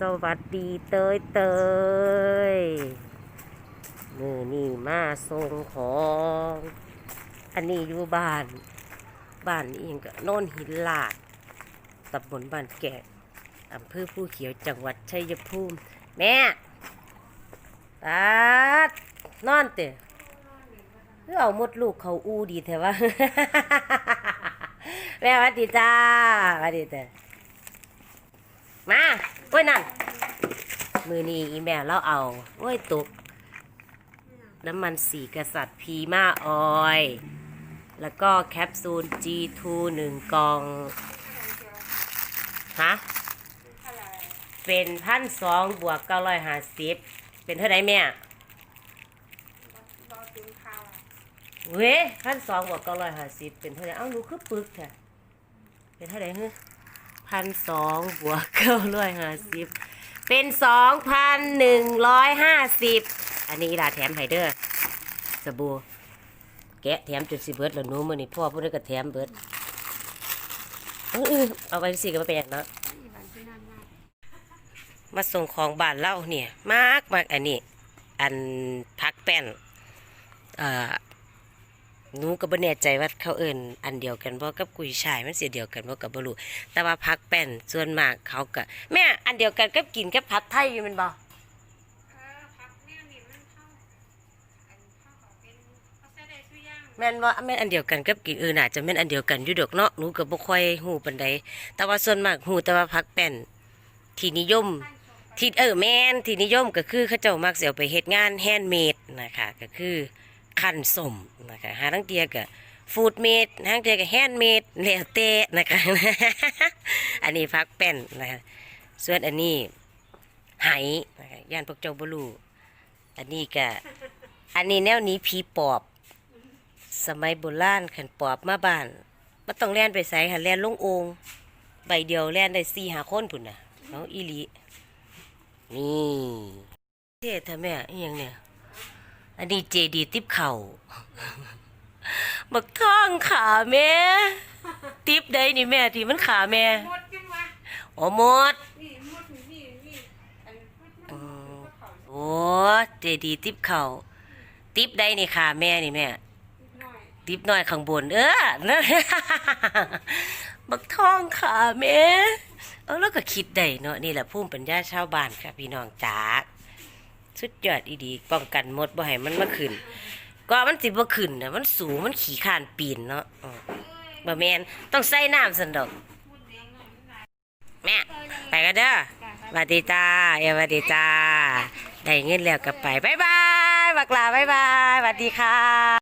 สวัสดีเตยเตยมือนี่มาส่งของ อันนี้อยู่บ้าน บ้านนี้เองก็โน่นหินลาดตำบลบ้านแกะอำเภอผู้เขียวจังหวัดชัยภูมิ แม่ตาดนอนเตะเพื่อเอามดลูกเขาอูดีแถวะ แม่วัสดีจ้าวัสดีเตะ มาโอ้ยนั่น มือนี้อีแม่เราเอาโอ้ยตก น้ำมันสีกษัตริย์พีมาออย แล้วก็แคปซูล G2 หนึ่งกล่อง ฮะ เป็นพันสองบวกเก้าร้อยห้าสิบ เป็นเท่าไรแม่เว้ยพันสองบวกเก้าร้อยห้าสิบเป็นเท่าไรเอ้าหนูคือปึกแท้เป็นเท่าไหร่เฮ้ พันสองบวกเก้าร้อยห้าสิบเป็นสองพันหนึ่งร้อยห้าสิบอันนี้อีลาแถมไฮเดอร์สบู่แกะแถมจนสิเบิร์ดแล้วนู้มือนี่พ่อพูดได้ก็แถมเบิดเออเออเอาไปสิก็ไม่เป็นอย่างนะมาส่งของบ้านเล่าเนี่ยมากมากอันนี้ อันพักแป้นอ่อ หนูก็บ่แน่ใจว่าเขาเอิ้นอันเดียวกันบ่กับกุยช่ายมันสิเดียวกันบ่ก็บ่รู้แต่ว่าพักแป้นส่วนมากเขาก็แม่อันเดียวกันกับกินกับผัดไทยอยู่แมันบ่เออพักแนวนี้มันเข้าอันเข้ากับเป็นเขาใส่ได้ทุกอย่างแม่นว่าแม่นอันเดียวกันกับกินเออน่าจะแม่นอันเดียวกันอยู่ดอกเนาะหนูก็บ่ค่อยฮู้ปานใดแต่ว่าส่วนมากฮู้แต่ว่าพักแป้นที่นิยมที่เออแม่นที่นิยมก็คือเขาเจ้ามักสิเอาไปเฮ็ดงานแฮนด์เมดนะคะก็คือ คันสมนะคะหาทั้งเตียก็ฟูดเมดทั้งเตียก็แฮนด์เมดแล้วแต่นะคะอันนี้พักแป้นนะคะส่วนอันนี้ไหนะคะย่านพวกเจ้าบ่รู้อันนี้ก็อันนี้แนวนี้ผีปอบ สมัยโบราณขันปอบมาบ้านบ่ต้องแล่นไปไสค่ะแล่นลงโองใบเดียวแล่นได้4 5คนพุ่นน่ะเอาอีลีนี่เท่ทำแม่อหยังเนี่ย อันนี้เจดีติบเข่าบักท่องขาแม่ ติบได้นี่แม่ที่มันขาแม่หมดจังวะอ๋อหมดนี่หมดนี่นี่อันพุทธอืมเขาโอ้เจดีติบเข่าติบได้นี่ขาแม่นี่แม่หน่อยติบน้อยข้างบน เออนั่นบักท่องขาแม่ เออแล้วก็คิดได้เนาะนี่แหละภูมิปัญญาชาวบ้านค่ะพี่น้องจ๋า สุดยอดอีดี ป้องกันหมดบ่ให้มันมาขึ้น ก็มันสิบ่ขึ้นน่ะมันสูงมันขี่ข้านปีนเนาะอืมบ่แม่นต้องใส่น้ำสันดอก แม่ ไปกันเด้อสวัสดีจ้าเอสวัสดีจ้าได้เงินแล้วก็ไปบ๊ายบายบักลาบ๊ายบายสวัสดีค่ะ